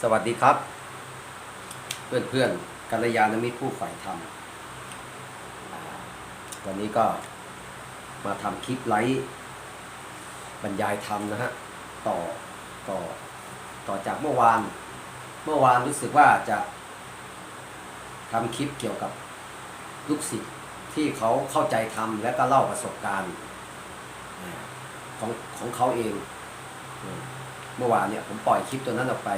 สวัสดีครับ เพื่อนเพื่อนกัลยาณมิตรผู้ฝ่ายธรรมวันนี้ก็มาทำคลิปไลฟ์บรรยายธรรมนะฮะ ต่อต่อต่อจากเมื่อวาน เมื่อวานรู้สึกว่าจะทำคลิปเกี่ยวกับลูกศิษย์ที่เขาเข้าใจธรรมและก็เล่าประสบการณ์ของของเขาเอง เมื่อวานเนี่ยผมปล่อยคลิปตัวนั้นออกไป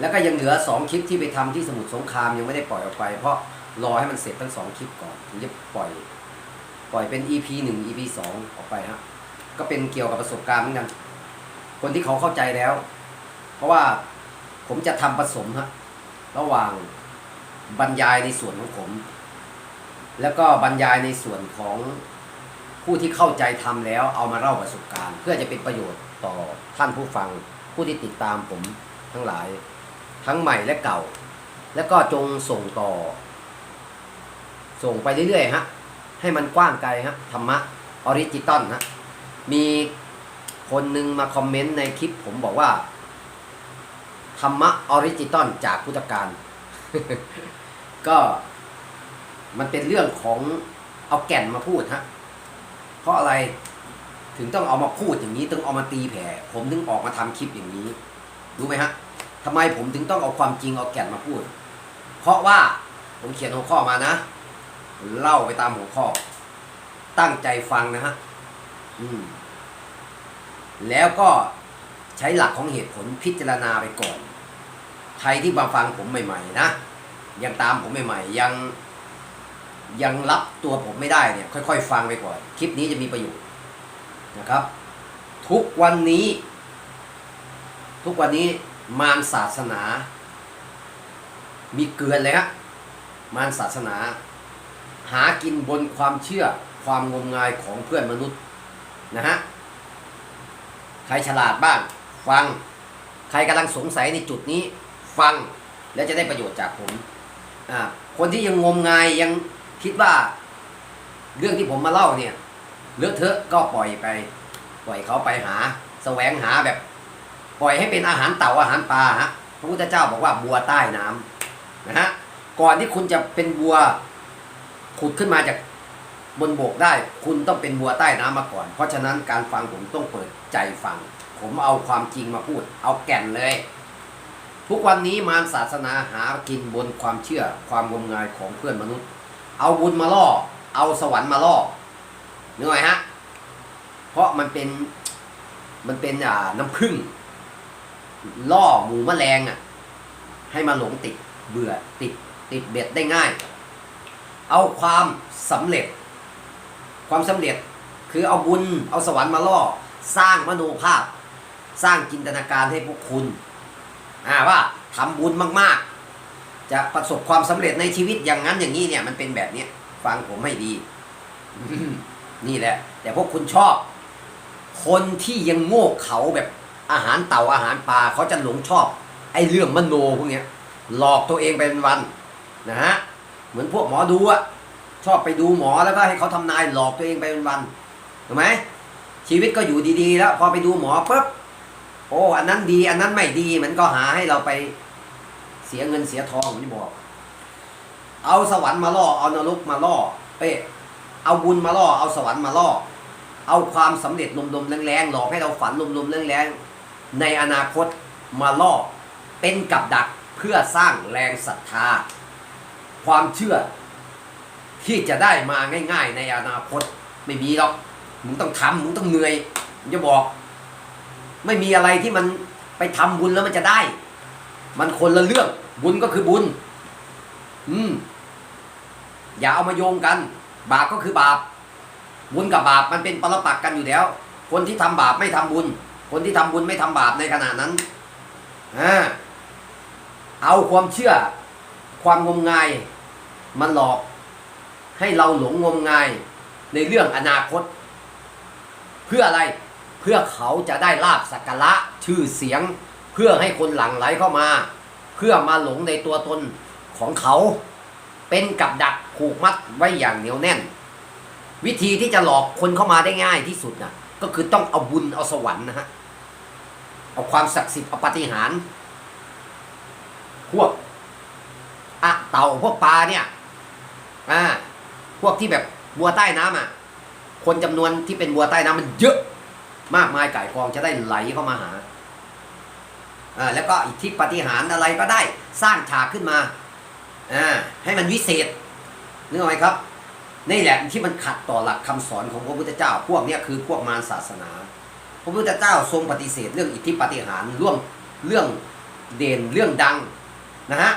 แล้วก็ยังเหลือสองคลิปที่ไปทำที่สมุทรสงครามยังไม่ได้ปล่อยออกไป เพราะรอให้มันเสร็จทั้งสองคลิปก่อนถึงจะปล่อย ปล่อยเป็น EP หนึ่ง EP สองออกไปฮะก็เป็นเกี่ยวกับประสบการณ์เหมือนกันคนที่เขาเข้าใจแล้ว เพราะว่าผมจะทำผสมฮะระหว่างบรรยายในส่วนของผม แล้วก็บรรยายในส่วนของผู้ที่เข้าใจทำแล้วเอามาเล่าประสบการณ์ เพื่อจะเป็นประโยชน์ ต่อท่านผู้ฟังผู้ที่ติดตามผมทั้งหลาย ทั้งใหม่และเก่า แล้วก็จงส่งต่อ ส่งไปเรื่อยๆฮะให้มันกว้างไกลฮะธรรมะออริจิตอลฮะมีคนหนึ่งมาคอมเมนต์ในคลิปผมบอกว่า ธรรมะออริจิตอลจากพุทธการ ก็มันเป็นเรื่องของเอาแก่นมาพูดฮะเพราะอะไร ถึงต้องเอามาพูดอย่างนี้ต้องเอามาตีแผ่ ผมถึงออกมาทำคลิปอย่างนี้รู้ไหมฮะทำไมผมถึงต้องเอาความจริงเอาแก่นมาพูด เพราะว่าผมเขียนหัวข้อมานะ เล่าไปตามหัวข้อ ตั้งใจฟังนะฮะอืม แล้วก็ใช้หลักของเหตุผลพิจารณาไปก่อน ใครที่มาฟังผมใหม่ ๆ นะยังตามผมใหม่ๆยังยังรับตัวผมไม่ได้เนี่ย ค่อย ๆ ฟังไปก่อน คลิปนี้จะมีประโยชน์ นะครับ ทุกวันนี้ ทุกวันนี้มารศาสนา มีเกลือนเลยฮะมารศาสนา หากินบนความเชื่อความงมงายของเพื่อนมนุษย์นะฮะใครฉลาดบ้างฟัง ใครกำลังสงสัยในจุดนี้ ฟังแล้วจะได้ประโยชน์จากผมคนที่ยังงมงายยังคิดว่า เรื่องที่ผมมาเล่าเนี่ย เลอะเทอะก็ปล่อยไป ปล่อยเขาไปหา แสวงหาแบบ ปล่อยให้เป็นอาหารเต่าอาหารปลาฮะพระพุทธเจ้าบอกว่าบัวใต้น้ำนะฮะก่อนที่คุณจะเป็นบัวขุดขึ้นมาจากบนบกได้ คุณต้องเป็นบัวใต้น้ำมาก่อน เพราะฉะนั้นการฟังผมต้องเปิดใจฟัง ผมเอาความจริงมาพูด เอาแก่นเลย ทุกวันนี้มารศาสนาหากินบนความเชื่อความงมงายของเพื่อนมนุษย์ เอาบุญมาล่อ เอาสวรรค์มาล่อ นึกไหมฮะ เพราะมันเป็นมันเป็นอ่าน้ำผึ้งล่อหมูแมลงอะ ให้มาหลงติดเบื่อติดติดเบ็ดได้ง่าย เอาความสำเร็จ ความสำเร็จคือเอาบุญเอาสวรรค์มาล่อ สร้างมโนภาพ สร้างจินตนาการให้พวกคุณอ่าว่าทำบุญมากๆ จะประสบความสำเร็จในชีวิตอย่างนั้นอย่างนี้เนี่ย มันเป็นแบบเนี้ยฟังผมให้ดี นี่แหละ แต่พวกคุณชอบ คนที่ยังโง่เขาแบบอาหารเต่าอาหารปลาเขาจะหลงชอบ ไอ้เรื่องมโนพวกเนี้ย หลอกตัวเองไปเป็นวันนะฮะเหมือนพวกหมอดูอะชอบไปดูหมอแล้วก็ให้เขาทำนายหลอกตัวเองไปเป็นวันถูกไหมชีวิตก็อยู่ดีๆ แล้ว พอไปดูหมอปุ๊บโอ้อันนั้นดี อันนั้นไม่ดี มันก็หาให้เราไปเสียเงินเสียทองผมจะบอก เอาสวรรค์มาล่อเอานรกมาล่อเอ้ย เอาบุญมาล่อ เอาสวรรค์มาล่อ เอาความสำเร็จลมๆแรงๆหลอกให้เราฝันลมๆแรงๆในอนาคตมาล่อ เป็นกับดักเพื่อสร้างแรงศรัทธา ความเชื่อที่จะได้มาง่ายๆในอนาคตไม่มีหรอกมึงต้องทำมึงต้องเหนื่อยผมจะบอก ไม่มีอะไรที่มันไปทำบุญแล้วมันจะได้ มันคนละเรื่องบุญก็คือบุญ อืมอย่าเอามาโยงกัน บาปก็คือบาป บุญกับบาปมันเป็นปรปักษ์กันอยู่แล้ว คนที่ทำบาปไม่ทำบุญ คนที่ทำบุญไม่ทำบาปในขณะนั้นอ่าเอาความเชื่อความงมงายมันหลอกให้เราหลงงมงายในเรื่องอนาคต เพื่ออะไรเพื่อเขาจะได้ลาบสักการะชื่อเสียง เพื่อให้คนหลั่งไหลเข้ามา เพื่อมาหลงในตัวตนของเขา เป็นกับดักผูกมัดไว้อย่างเหนียวแน่น วิธีที่จะหลอกคนเข้ามาได้ง่ายที่สุดนะก็คือต้องเอาบุญเอาสวรรค์นะฮะเอาความศักดิ์สิทธิ์เอาปาฏิหารย์พวกอะเต่าพวกปลาเนี่ยอ่าพวกที่แบบบัวใต้น้ำอะ คนจำนวนที่เป็นบัวใต้น้ำมันเยอะ มากมายไก่กองจะได้ไหลเข้ามาหาอ่าแล้วก็อิทธิปฏิหารอะไรก็ได้ สร้างฉากขึ้นมา อ่าให้มันวิเศษนึกออกไหมครับนี่แหละที่มันขัดต่อหลักคำสอนของพระพุทธเจ้า พวกเนี้ยคือพวกมารศาสนา พระพุทธเจ้าทรงปฏิเสธเรื่องอิทธิปาฏิหารย์เรื่องเรื่องเด่นเรื่องดังนะฮะ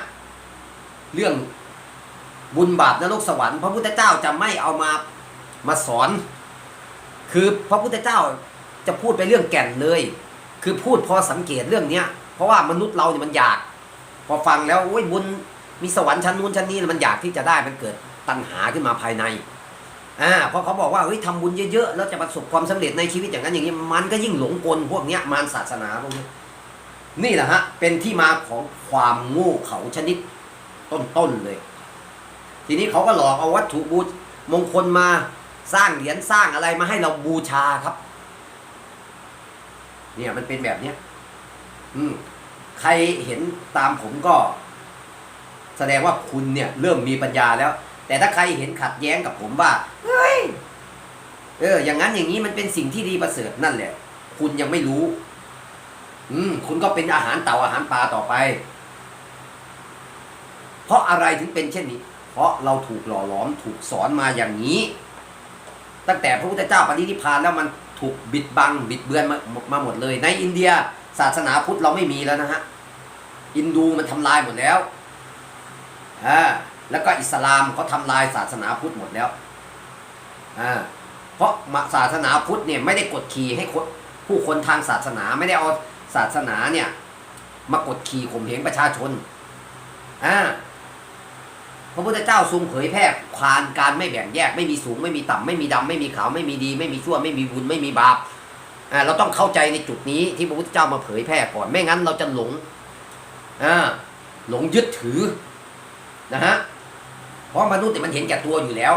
เรื่องบุญบาปนรกสวรรค์ พระพุทธเจ้าจะไม่เอามามาสอน คือพระพุทธเจ้าจะพูดไปเรื่องแก่นเลย คือพูดพอสังเกตเรื่องเนี้ยเพราะว่ามนุษย์เราเนี่ยมันอยาก พอฟังแล้วโอ้ยบุญ มีสวรรค์ชั้นนู้นชั้นนี้มันอยากที่จะได้มันเกิดตัณหาขึ้นมาภายในอ่าเพราะเขาบอกว่าเฮ้ยทำบุญเยอะๆแล้วจะประสบความสำเร็จในชีวิตอย่างนั้นอย่างนี้มันก็ยิ่งหลงกลพวกเนี้ยมารศาสนาพวกนี้นี่แหละฮะเป็นที่มาของความโง่เขาชนิดต้นๆเลย ทีนี้เขาก็หลอกเอาวัตถุบูมงคลมาสร้างเหรียญสร้างอะไรมาให้เราบูชาครับ เนี่ยมันเป็นแบบเนี้ยอืมใครเห็นตามผมก็ แสดงว่าคุณเนี่ยเริ่มมีปัญญาแล้ว แต่ถ้าใครเห็นขัดแย้งกับผมว่าเฮ้ยเออ อย่างนั้นอย่างนี้มันเป็นสิ่งที่ดีประเสริฐนั่นแหละ คุณยังไม่รู้ อืม คุณก็เป็นอาหารเต่าอาหารปลาต่อไป เพราะอะไรถึงเป็นเช่นนี้ เพราะเราถูกหล่อหลอมถูกสอนมาอย่างนี้ ตั้งแต่พระพุทธเจ้าปฏินิพานแล้วมันถูกบิดบัง บิดเบือนมามาหมดเลย ในอินเดีย ศาสนาพุทธเราไม่มีแล้วนะฮะ อินดูมันทำลายหมดแล้ว อ่าแล้วก็อิสลามเขาทำลายศาสนาพุทธหมดแล้วอ่าเพราะศาสนาพุทธเนี่ยไม่ได้กดขี่ให้ผู้คนทางศาสนาไม่ได้เอาศาสนาเนี่ยมากดขี่ข่มเหงประชาชนอ่าพระพุทธเจ้าทรงเผยแพร่ควานการไม่แบ่งแยกไม่มีสูงไม่มีต่ำไม่มีดำไม่มีขาวไม่มีดี ไม่มีชั่วไม่มีบุญไม่มีบาปอ่าเราต้องเข้าใจในจุดนี้ที่พระพุทธเจ้ามาเผยแพร่ก่อนไม่งั้นเราจะหลงอ่าหลงยึดถือ นะฮะเพราะมนุษย์เนี่ยมันเห็นแก่ตัวอยู่แล้ว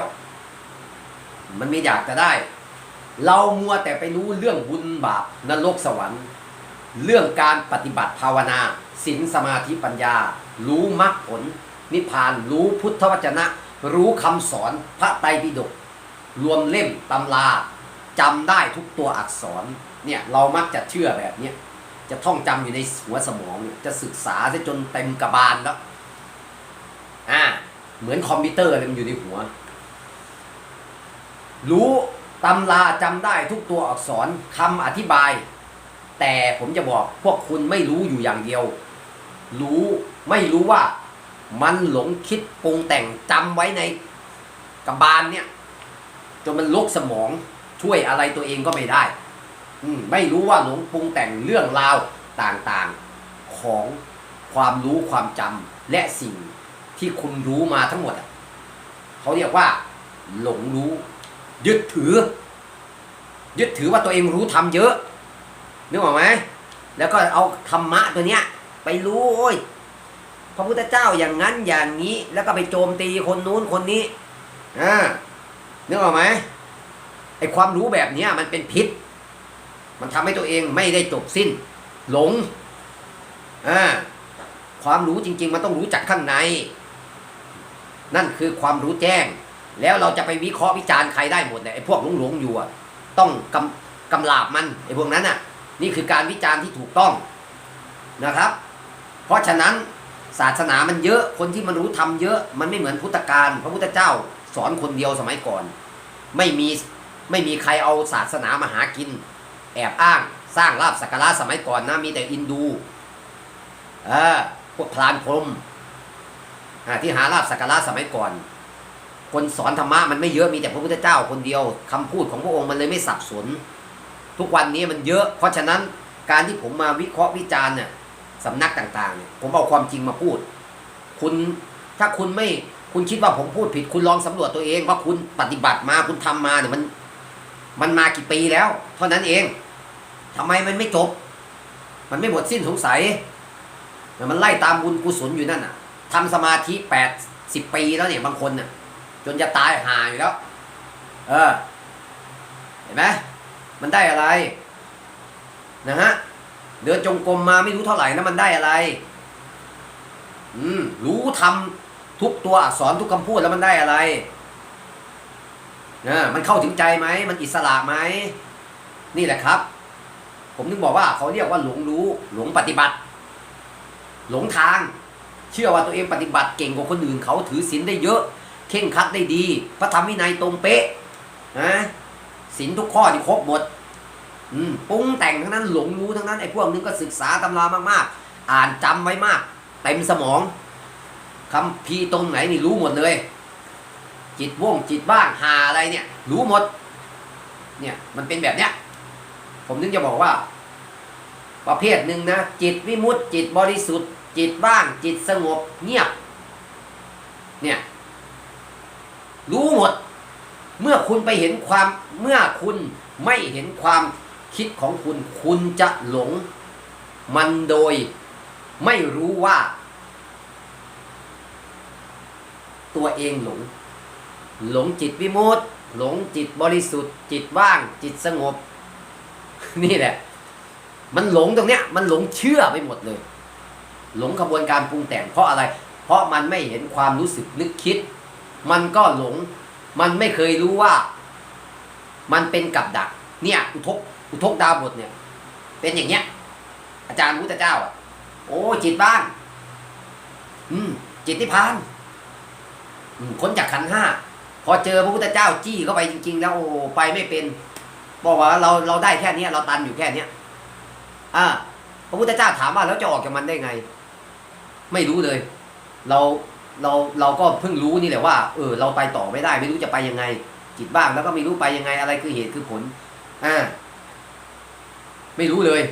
มันไม่อยากจะได้ เรามัวแต่ไปรู้เรื่องบุญบาปนรกสวรรค์ เรื่องการปฏิบัติภาวนาศีลสมาธิปัญญา รู้มรรคผล นิพพานรู้พุทธวจนะ รู้คำสอนพระไตรปิฎกรวมเล่มตำราจำได้ทุกตัวอักษรเนี่ยเรามักจะเชื่อแบบเนี้ยจะท่องจำอยู่ในหัวสมองจะศึกษาซะจนเต็มกระบาลแล้ว อ่า เหมือนคอมพิวเตอร์เลยมันอยู่ในหัว รู้ตำราจำได้ทุกตัวอักษรคำอธิบาย แต่ผมจะบอกพวกคุณไม่รู้อยู่อย่างเดียว รู้ไม่รู้ว่ามันหลงคิดปรุงแต่งจำไว้ในกระบาลเนี่ยจนมันลกสมองช่วยอะไรตัวเองก็ไม่ได้ อืมไม่รู้ว่าหลงปรุงแต่งเรื่องราวต่างๆของความรู้ความจำและสิ่ง ที่คุณรู้มาทั้งหมดเขาเรียกว่า หลงรู้ ยึดถือ ยึดถือว่าตัวเองรู้ทำเยอะนึกออกไหมแล้วก็เอาธรรมะตัวเนี้ย ไปรู้โอ้ยพระพุทธเจ้าอย่างนั้นอย่างนี้ แล้วก็ไปโจมตีคนนู้นคนนี้อ่านึกออกไหมไอความรู้แบบเนี้ยมันเป็นพิษ มันทำให้ตัวเองไม่ได้จบสิ้น หลงอ่าความรู้จริง ๆ มันต้องรู้จักข้างใน นั่นคือความรู้แจ้ง แล้วเราจะไปวิเคราะห์วิจารณ์ใครได้หมดเลยไอ้พวกหลงหลงอยู่อะต้องกำกำลาบมันไอ้พวกนั้นน่ะนี่คือการวิจารณ์ที่ถูกต้องนะครับ เพราะฉะนั้นศาสนามันเยอะคนที่มันรู้ทำเยอะมันไม่เหมือนพุทธการพระพุทธเจ้าสอนคนเดียวสมัยก่อน ไม่มีไม่มีใครเอาศาสนามาหากิน แอบอ้างสร้างลาบสักการะสมัยก่อนนะมีแต่อินดูเออพวกพรานพรหม ที่หาลาบสักการะสมัยก่อน คนสอนธรรมะมันไม่เยอะมีแต่พระพุทธเจ้าคนเดียวคำพูดของพระองค์มันเลยไม่สับสน ทุกวันนี้มันเยอะ เพราะฉะนั้นการที่ผมมาวิเคราะห์วิจารณ์เนี่ยสำนักต่างๆเนี่ยผมเอาความจริงมาพูด คุณถ้าคุณไม่คุณคิดว่าผมพูดผิด คุณลองสำรวจตัวเองว่าคุณปฏิบัติมาคุณทำมาเนี่ยมัน มันมากี่ปีแล้ว เท่านั้นเองทำไมมันไม่จบ มันไม่หมดสิ้นสงสัยแต่มันไล่ตามบุญกุศลอยู่นั่นน่ะ ทำสมาธิแปดสิบปีแล้วเนี่ยบางคนน่ะ จนจะตายหาอยู่แล้ว เออ เห็นไหมมันได้อะไร นะฮะเดินจงกรมมาไม่รู้เท่าไหร่นะมันได้อะไร อืมรู้ทำทุกตัวอักษรทุกคำพูดแล้วมันได้อะไรนะมันเข้าถึงใจไหมมันอิสระไหมนี่แหละครับ ผมถึงบอกว่าเขาเรียกว่าหลงรู้ หลงปฏิบัติ หลงทาง เชื่อว่าตัวเองปฏิบัติเก่งกว่าคนอื่นเขาถือศีลได้เยอะ เข่งคัดได้ดี พระธรรมวินัยตรงเป๊ะนะศีลทุกข้อที่ครบหมดอืมปรุงแต่งทั้งนั้นหลงรู้ทั้งนั้นไอ้พวกนึงก็ศึกษาตำรามากๆ อ่านจำไว้มากเต็มสมองคำพีตรงไหนนี่รู้หมดเลย จิตว่งจิตบ้างหาอะไรเนี่ย รู้หมด เนี่ยมันเป็นแบบเนี้ยผมถึงจะบอกว่า ประเภทหนึ่งนะจิตวิมุตติจิตบริสุทธิ์ จิตว่างจิตสงบเงียบ เนี่ย รู้หมด เมื่อคุณไปเห็นความเมื่อคุณไม่เห็นความคิดของคุณ คุณจะหลง มันโดยไม่รู้ว่า ตัวเองหลง หลงจิตวิมุตติหลงจิตบริสุทธิ์ จิตว่าง จิตสงบ นี่แหละ มันหลงตรงเนี้ย มันหลงเชื่อไปหมดเลย หลงขบวนการปรุงแต่งเพราะอะไร เพราะมันไม่เห็นความรู้สึกนึกคิด มันก็หลง มันไม่เคยรู้ว่า มันเป็นกับดัก เนี่ย อุทกอุทกดาวบทเนี่ย เป็นอย่างเงี้ย อาจารย์พุทธเจ้าอะโอ้จิตบ้าง อืม จิตนิพพานอืมค้นจากขันห้าพอเจอพระพุทธเจ้าจี้เข้าไปจริง ๆ แล้วโอ้ไปไม่เป็น บอกว่าเราเราได้แค่เนี้ยเราตันอยู่แค่เนี้ยอ่าพระพุทธเจ้าถามว่าแล้วจะออกจากมันได้ไง ไม่รู้เลย เราเราเราก็เพิ่งรู้นี่แหละว่า เออ เราไปต่อไม่ได้ ไม่รู้จะไปยังไง จิตบ้างแล้วก็ไม่รู้ไปยังไงอะไรคือเหตุคือผลอ่าไม่รู้เลย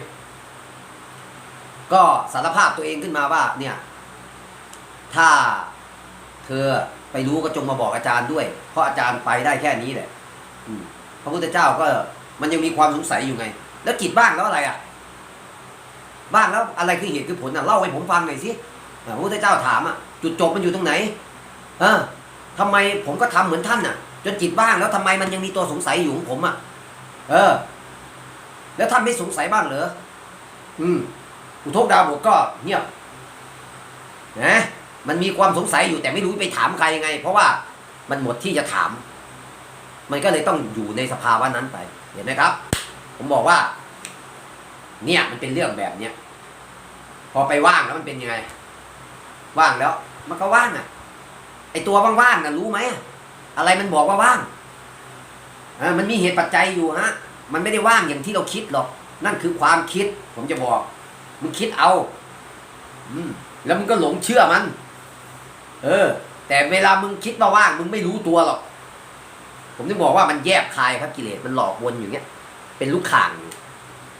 ก็สารภาพตัวเองขึ้นมาว่า เนี่ย ถ้าเธอไปรู้ก็จงมาบอกอาจารย์ด้วย เพราะอาจารย์ไปได้แค่นี้แหละพระพุทธเจ้าก็มันยังมีความสงสัยอยู่ไง แล้วจิตบ้างแล้วอะไรอะ บ้างแล้วอะไรคือเหตุคือผลอะเล่าให้ผมฟังหน่อยสิ พระพุทธเจ้าถามอะจุดจบมันอยู่ตรงไหน เออทำไมผมก็ทำเหมือนท่านอะ จนจิตบ้างแล้วทำไมมันยังมีตัวสงสัยอยู่ของผมอะ เออ แล้วท่านไม่สงสัยบ้างเหรออืมอุทกดาวบทก็เงียบนะมันมีความสงสัยอยู่แต่ไม่รู้ไปถามใครยังไง เพราะว่ามันหมดที่จะถาม มันก็เลยต้องอยู่ในสภาวะนั้นไป เห็นไหมครับ ผมบอกว่า เนี่ยมันเป็นเรื่องแบบเนี้ยพอไปว่างแล้วมันเป็นยังไง ว่างแล้ว มันก็ว่างอะ ไอตัวว่างๆน่ะรู้ไหมอะไรมันบอกว่าว่างอมันมีเหตุปัจจัยอยู่ฮะ มันไม่ได้ว่างอย่างที่เราคิดหรอก นั่นคือความคิด ผมจะบอก มึงคิดเอา อืม แล้วมึงก็หลงเชื่อมัน เออ แต่เวลามึงคิดว่าว่าง มึงไม่รู้ตัวหรอก ผมถึงบอกว่ามันแยบคายครับกิเลส มันหลอกวนอยู่เงี้ย เป็นลูกข่าง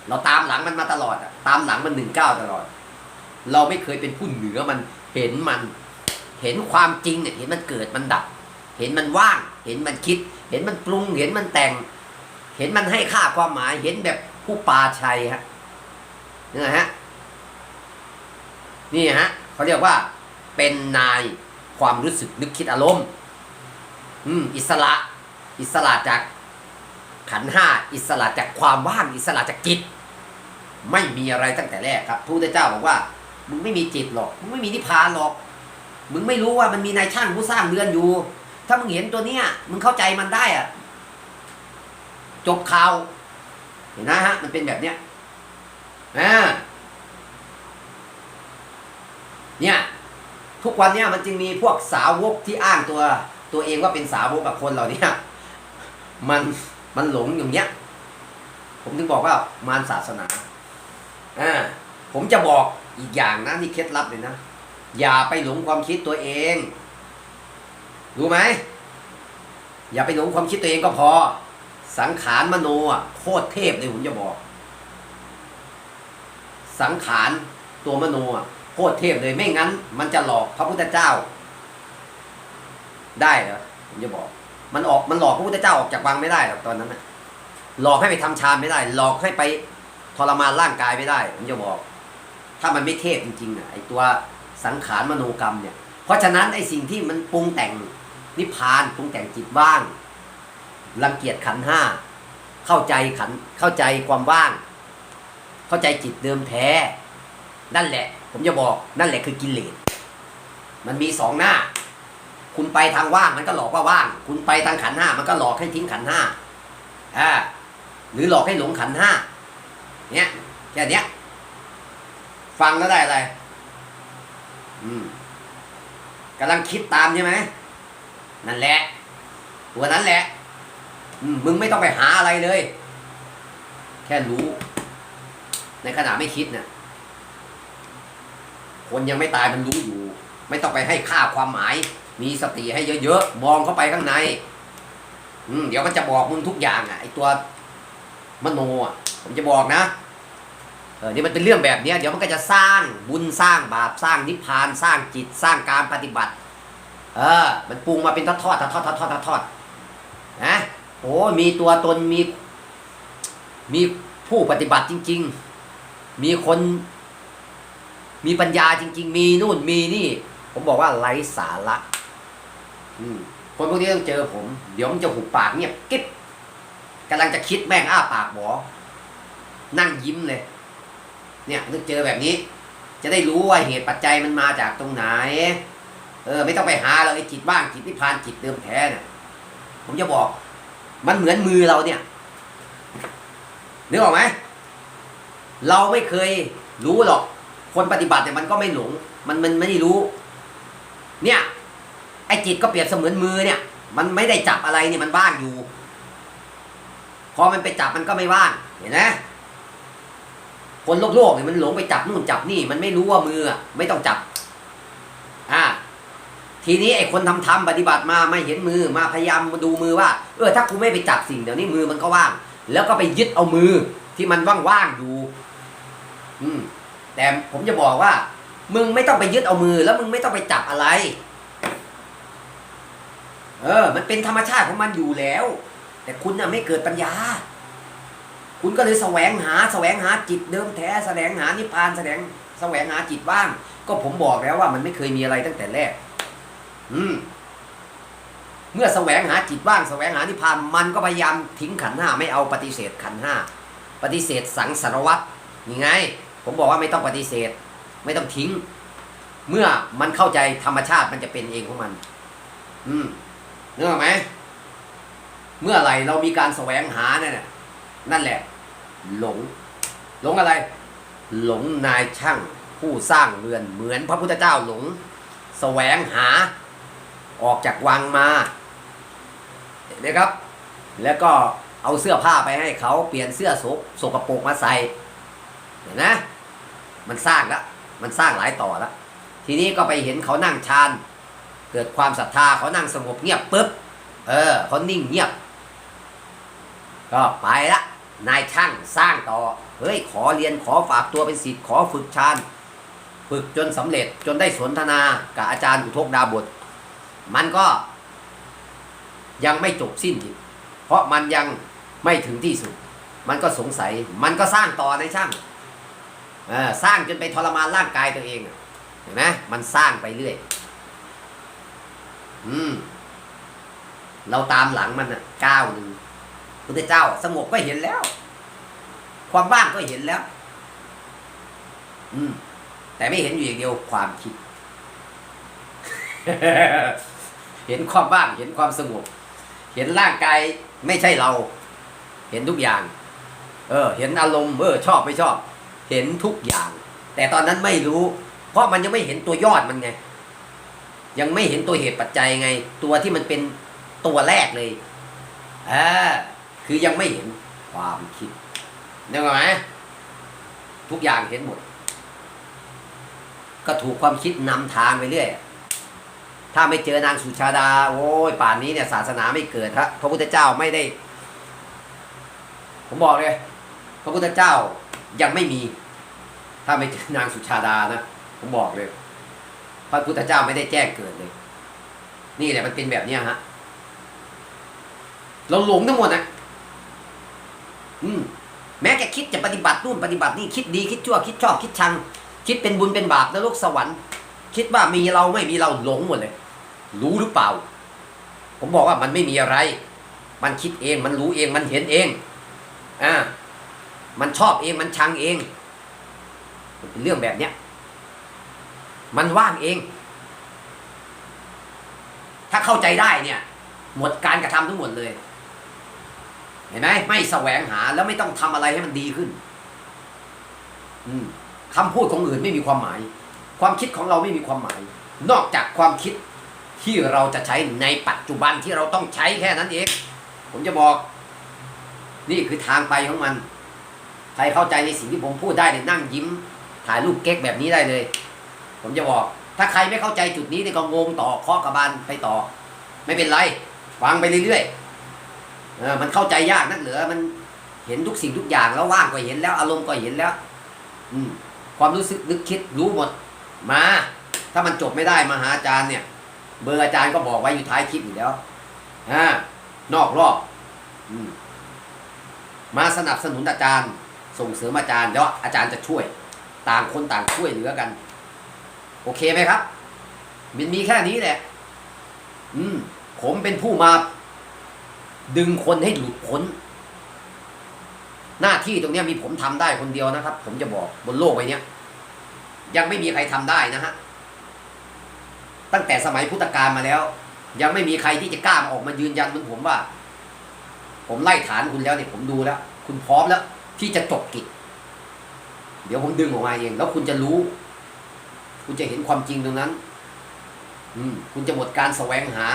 เราตามหลังมันมาตลอดอะตามหลังมันหนึ่งเก้าตลอด เราไม่เคยเป็นผู้เหนือมัน เห็นมัน เห็นความจริงเนี่ยเห็นมันเกิดมันดับ เห็นมันว่าง เห็นมันคิด เห็นมันปรุง เห็นมันแต่ง เห็นมันให้ค่าความหมาย เห็นแบบผู้ปาชัยฮะนี่ฮะนี่ฮะเขาเรียกว่าเป็นนายความรู้สึกนึกคิดอารมณ์ อืมอิสระ อิสระจากขันห้าอิสระจากความว่างอิสระจากจิต ไม่มีอะไรตั้งแต่แรกครับพระพุทธเจ้าบอกว่า มึงไม่มีจิตหรอก มึงไม่มีนิพพานหรอก มึงไม่รู้ว่ามันมีนายช่างผู้สร้างเรือนอยู่ ถ้ามึงเห็นตัวเนี้ย มึงเข้าใจมันได้อะจบข่าว เห็นนะฮะ มันเป็นแบบเนี้ยอ่าเนี่ย ทุกวันเนี่ยมันจึงมีพวกสาวกที่อ้างตัว ตัวเองว่าเป็นสาวกกับคนเหล่านี้มันมันหลงอย่างเงี้ย ผมถึงบอกว่ามารศาสนาอ่าผมจะบอก อีกอย่างนะนี่เคล็ดลับเลยนะ อย่าไปหลงความคิดตัวเอง รู้ไหม อย่าไปหลงความคิดตัวเองก็พอ สังขารมโนอะโคตรเทพเลยผมจะบอก สังขารตัวมโนอะโคตรเทพเลยไม่งั้น มันจะหลอกพระพุทธเจ้า ได้เหรอผมจะบอก มันออกมันหลอกพระพุทธเจ้าออกจากวังไม่ได้หรอกตอนนั้นนะหลอกให้ไปทำฌานไม่ได้ หลอกให้ไปทรมานร่างกายไม่ได้ผมจะบอก ถ้ามันไม่เทพจริงๆอะไอตัวสังขารมโนกรรมเนี่ย เพราะฉะนั้นไอสิ่งที่มันปรุงแต่งนิพพานปรุงแต่งจิตว่างรังเกียจขันห้าเข้าใจขันเข้าใจความว่าง เข้าใจจิตเดิมแท้ นั่นแหละ ผมจะบอกนั่นแหละคือกิเลสมันมีสองหน้า คุณไปทางว่างมันก็หลอกว่าว่าง คุณไปทางขันห้ามันก็หลอกให้ทิ้งขันห้าอ่าหรือหลอกให้หลงขันห้าเนี่ยแค่เนี้ย ฟังแล้วได้อะไร อืมกำลังคิดตามใช่ไหมนั่นแหละตัวนั้นแหละอืมมึงไม่ต้องไปหาอะไรเลย แค่รู้ ในขณะไม่คิดเนี่ยคนยังไม่ตายมันรู้อยู่ ไม่ต้องไปให้ค่าความหมาย มีสติให้เยอะๆมองเข้าไปข้างใน อืมเดี๋ยวมันจะบอกมึงทุกอย่างอะไอตัวมโนอะ ผมจะบอกนะ เออนี่มันเป็นเรื่องแบบนี้เดี๋ยวมันก็จะสร้างบุญสร้างบาปสร้างนิพพานสร้างจิตสร้างการปฏิบัติ เออ มันปรุงมาเป็นทอดทอดทอดทอดทอดทอดทอดนะโอ้มีตัวตนมีมีผู้ปฏิบัติจริง ๆ มีคนมีปัญญาจริง ๆ มีนู่นมีนี่ ผมบอกว่าไร้สาระคนพวกนี้ต้องเจอผม เดี๋ยวมันจะหุบปากเงียบกิ๊บกำลังจะคิดแม่งอ้าปากบอนั่งยิ้มเลย เนี่ยนึกเจอแบบนี้ จะได้รู้ว่าเหตุปัจจัยมันมาจากตรงไหน เออ ไม่ต้องไปหาเราไอ้จิตว่างจิตนิพพานจิตเดิมแท้เนี่ยผมจะบอก มันเหมือนมือเราเนี่ยนึกออกไหมเราไม่เคยรู้หรอก คนปฏิบัติเนี่ยมันก็ไม่หลง มันมันไม่ได้รู้ เนี่ยไอ้จิตก็เปรียบเสมือนมือเนี่ย มันไม่ได้จับอะไรเนี่ยมันว่างอยู่ พอมันไปจับมันก็ไม่ว่าง เห็นไหม คนโลกโลกเนี่ยมันหลงไปจับนู่นจับนี่ มันไม่รู้ว่ามือไม่ต้องจับ อ่า ทีนี้ไอ้คนทำทำปฏิบัติมาไม่เห็นมือมาพยายามมาดูมือว่า เออถ้ากูไม่ไปจับสิ่งเดี๋ยวนี้มือมันก็ว่าง แล้วก็ไปยึดเอามือที่มันว่างๆอยู่ อืม แต่ผมจะบอกว่า มึงไม่ต้องไปยึดเอามือ แล้วมึงไม่ต้องไปจับอะไร เออ มันเป็นธรรมชาติของมันอยู่แล้ว แต่คุณน่ะไม่เกิดปัญญา คุณก็เลยแสวงหาแสวงหาจิตเดิมแท้แสวงหานิพพานแสวงแสวงหาจิตว่าง ก็ผมบอกแล้วว่ามันไม่เคยมีอะไรตั้งแต่แรก อืม เมื่อแสวงหาจิตว่างแสวงหานิพพานมันก็พยายามทิ้งขันห้าไม่เอาปฏิเสธขันห้าปฏิเสธสังสารวัตรนี่ไง ผมบอกว่าไม่ต้องปฏิเสธ ไม่ต้องทิ้ง เมื่อมันเข้าใจธรรมชาติมันจะเป็นเองของมัน อืมนึกออกไหมเมื่อไหร่เรามีการแสวงหาเนี่ย นั่นแหละ หลง หลงอะไร หลงนายช่างผู้สร้างเรือนเหมือนพระพุทธเจ้าหลงแสวงหาออกจากวังมาเห็นไหมครับ แล้วก็เอาเสื้อผ้าไปให้เขาเปลี่ยนเสื้อโสโสกปรกมาใส่เห็นไหมมันสร้างแล้วมันสร้างหลายต่อแล้วทีนี้ก็ไปเห็นเขานั่งฌานเกิดความศรัทธาเขานั่งสงบเงียบปุ๊บเออเขานิ่งเงียบ ก็ไปละนายช่างสร้างต่อ เฮ้ยขอเรียนขอฝากตัวเป็นศิษย์ขอฝึกฌานฝึกจนสำเร็จจนได้สนทนากับอาจารย์อุทกดาบท มันก็ ยังไม่จบสิ้นอีกเพราะมันยังไม่ถึงที่สุด มันก็สงสัย มันก็สร้างต่อในช่างสร้างจนไปทรมานร่างกายตัวเองเห็นไหมมันสร้างไปเรื่อย อืม เราตามหลังมันอะก้าวหนึ่ง พุทธเจ้าสงบก็เห็นแล้ว ความว่างก็เห็นแล้ว อืม แต่ไม่เห็นอยู่อย่างเดียวความคิด เห็นความว่างเห็นความสงบเห็นร่างกายไม่ใช่เรา เห็นทุกอย่าง เออ เห็นอารมณ์เออชอบไม่ชอบ เห็นทุกอย่าง แต่ตอนนั้นไม่รู้ เพราะมันยังไม่เห็นตัวยอดมันไง ยังไม่เห็นตัวเหตุปัจจัยไง ตัวที่มันเป็นตัวแรกเลยอ่า คือยังไม่เห็นความคิดนึกออกไหมทุกอย่างเห็นหมด ก็ถูกความคิดนำทางไปเรื่อยถ้าไม่เจอนางสุชาดา โอ้ยป่านนี้เนี่ยศาสนาไม่เกิดฮะพระพุทธเจ้าไม่ได้ ผมบอกเลย พระพุทธเจ้ายังไม่มี ถ้าไม่เจอนางสุชาดานะผมบอกเลย พระพุทธเจ้าไม่ได้แจ้งเกิดเลย นี่แหละมันเป็นแบบเนี้ยฮะเราหลงทั้งหมดนะ อืมแม้แกคิดจะปฏิบัตินู่นปฏิบัตินี่คิดดีคิดชั่วคิดชอบคิดชัง คิดเป็นบุญเป็นบาปนรกสวรรค์ คิดว่ามีเราไม่มีเราหลงหมดเลย รู้หรือเปล่า ผมบอกว่ามันไม่มีอะไร มันคิดเองมันรู้เองมันเห็นเองอ่ามันชอบเองมันชังเองมันเป็นเรื่องแบบเนี้ยมันว่างเอง ถ้าเข้าใจได้เนี่ย หมดการกระทำทั้งหมดเลย เห็นไหมไม่แสวงหาแล้วไม่ต้องทำอะไรให้มันดีขึ้น อืมคำพูดของอื่นไม่มีความหมาย ความคิดของเราไม่มีความหมาย นอกจากความคิดที่เราจะใช้ในปัจจุบันที่เราต้องใช้แค่นั้นเอง ผมจะบอก นี่คือทางไปของมัน ใครเข้าใจในสิ่งที่ผมพูดได้เนี่ยนั่งยิ้ม ถ่ายรูปเก๊กแบบนี้ได้เลย ผมจะบอก ถ้าใครไม่เข้าใจจุดนี้เนี่ยก็งงต่อเคาะกระบาลไปต่อ ไม่เป็นไร ฟังไปเรื่อยๆ เออมันเข้าใจยากนักเหลือ มันเห็นทุกสิ่งทุกอย่างแล้วว่างก็เห็นแล้ว อารมณ์ก็เห็นแล้ว อืมความรู้สึกนึกคิดรู้หมด มา ถ้ามันจบไม่ได้มาหาอาจารย์เนี่ย เบอร์อาจารย์ก็บอกไว้อยู่ท้ายคลิปอยู่แล้วอ่านอกรอบอืมมาสนับสนุนอาจารย์ ส่งเสริมอาจารย์แล้วอาจารย์จะช่วย ต่างคนต่างช่วยเหลือกัน โอเคไหมครับ มันมีแค่นี้แหละ อืม ผมเป็นผู้มา ดึงคนให้หลุดพ้น หน้าที่ตรงนี้มีผมทำได้คนเดียวนะครับ ผมจะบอกบนโลกใบนี้ยังไม่มีใครทำได้นะฮะตั้งแต่สมัยพุทธกาลมาแล้ว ยังไม่มีใครที่จะกล้ามาออกมายืนยันเหมือนผมว่า ผมไล่ฐานคุณแล้วเนี่ยผมดูแล้ว คุณพร้อมแล้ว ที่จะจบกิจเดี๋ยวผมดึงออกมาเองแล้วคุณจะรู้ คุณจะเห็นความจริงตรงนั้น อืม คุณจะหมดการแสวงหา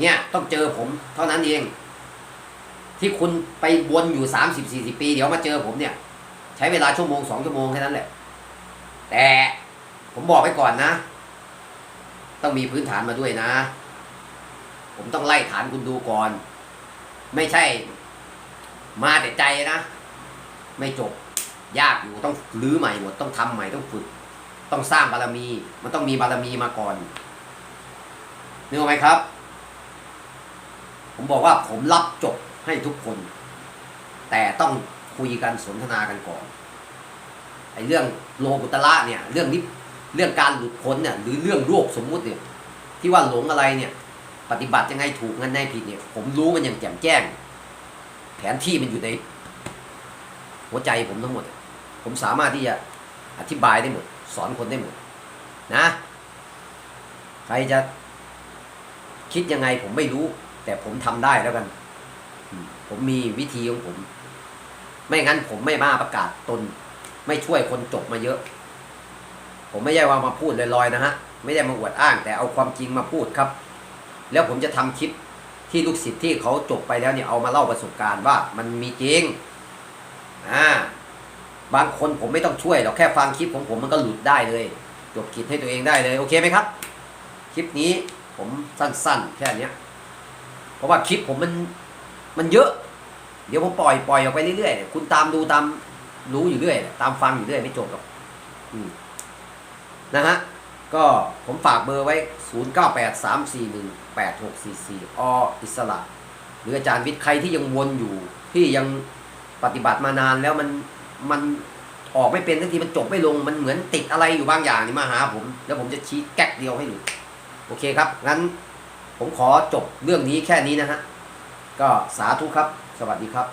เนี่ยต้องเจอผมเท่านั้นเอง ที่คุณไปวนอยู่สามสิบสี่สิบปี เดี๋ยวมาเจอผมเนี่ย ใช้เวลาชั่วโมงสองชั่วโมงแค่นั้นแหละ แต่ผมบอกไปก่อนนะ ต้องมีพื้นฐานมาด้วยนะ ผมต้องไล่ฐานคุณดูก่อน ไม่ใช่ มาแต่ใจนะ ไม่จบยากอยู่ต้องรื้อใหม่หมดต้องทำใหม่ต้องฝึก ต้องสร้างบารมี มันต้องมีบารมีมาก่อนนึกออกไหมครับ ผมบอกว่าผมรับจบให้ทุกคน แต่ต้องคุยกันสนทนากันก่อนไอ้เรื่องโลกุตละเนี่ย เรื่องนี้เรื่องการหลุดพ้นเนี่ยหรือเรื่องโลกสมมุติเนี่ยที่ว่าหลงอะไรเนี่ย ปฏิบัติยังไงถูกงั้นในผิดเนี่ย ผมรู้มันอย่างแจ่มแจ้ง แผนที่มันอยู่ใน หัวใจผมทั้งหมด ผมสามารถที่จะอธิบายได้หมด สอนคนได้หมด นะ ใครจะคิดยังไงผมไม่รู้ แต่ผมทำได้แล้วกัน ผมมีวิธีของผม ไม่งั้นผมไม่มาประกาศตน ไม่ช่วยคนจบมาเยอะ ผมไม่ใช่ว่ามาพูดลอยๆนะฮะ ไม่ได้มาอวดอ้าง แต่เอาความจริงมาพูดครับ แล้วผมจะทำคลิปที่ลูกศิษย์ที่เขาจบไปแล้วเนี่ยเอามาเล่าประสบการณ์ว่ามันมีจริง อ่า บางคนผมไม่ต้องช่วยหรอกแค่ฟังคลิปของผมมันก็หลุดได้เลย จบกิจให้ตัวเองได้เลย โอเคไหมครับ คลิปนี้ผมสั้นๆ แค่นี้ เพราะว่าคลิปผมมันมันเยอะ เดี๋ยวผมปล่อยปล่อยออกไปเรื่อยๆคุณตามดูตามรู้อยู่เรื่อยตามฟังอยู่เรื่อยไม่จบหรอกนะฮะก็ผมฝากเบอร์ไว้ 0 9 8 3 4 1 8 6 4 4 ออิสระ หรืออาจารย์วิทย์ใครที่ยังวนอยู่ ที่ยังปฏิบัติมานานแล้วมันมันออกไม่เป็นทันทีมันจบไม่ลงมันเหมือนติดอะไรอยู่บางอย่างนี่มาหาผม แล้วผมจะชี้แก๊กเดียวให้หลุดโอเคครับงั้น ผมขอจบเรื่องนี้แค่นี้นะฮะ ก็สาธุครับ สวัสดีครับ